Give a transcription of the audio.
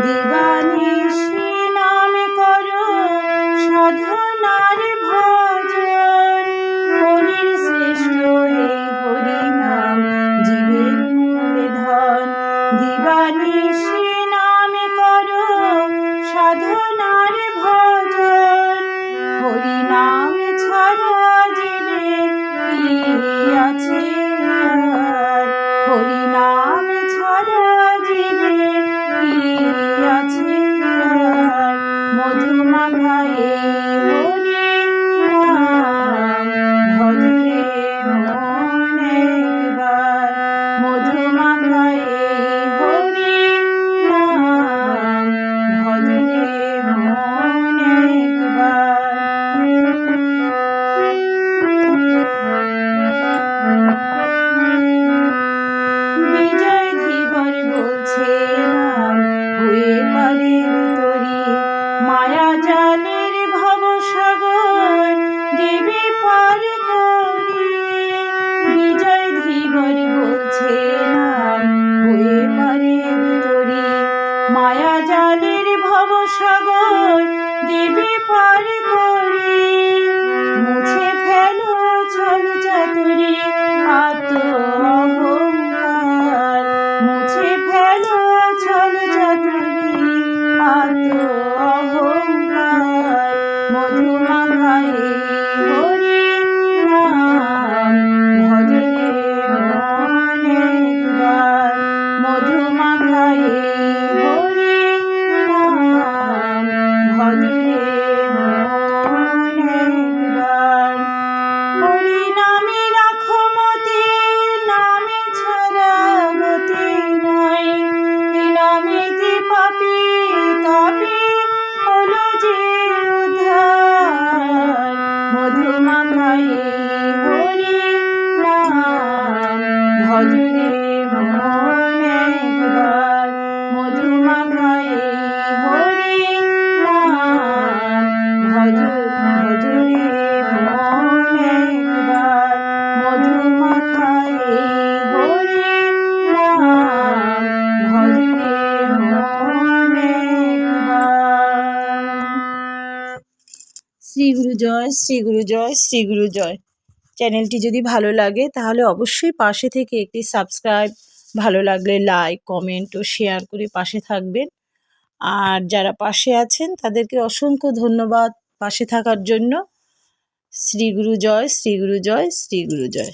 দিবানিশি নাম করো, সাধনার ভজন। কবির শ্রেষ্ঠ এ হরি নাম জীবের মূলধন দিবানিশি নাম করো, সাধনার ভজন। হরি নাম ছাড়া জীবে কি আছে? সাগর দেবে পার করি। শ্রী গুরু জয়, শ্রী গুরু জয়, শ্রী গুরু জয়। চ্যানেলটি যদি ভালো লাগে, তাহলে অবশ্যই পাশে থেকে একটি সাবস্ক্রাইব, ভালো লাগলে লাইক, কমেন্ট ও শেয়ার করে পাশে থাকবেন। আর যারা পাশে আছেন, তাদেরকে অসংখ্য ধন্যবাদ পাশে থাকার জন্য। শ্রী গুরু জয়, শ্রী গুরু জয়, শ্রী গুরু জয়।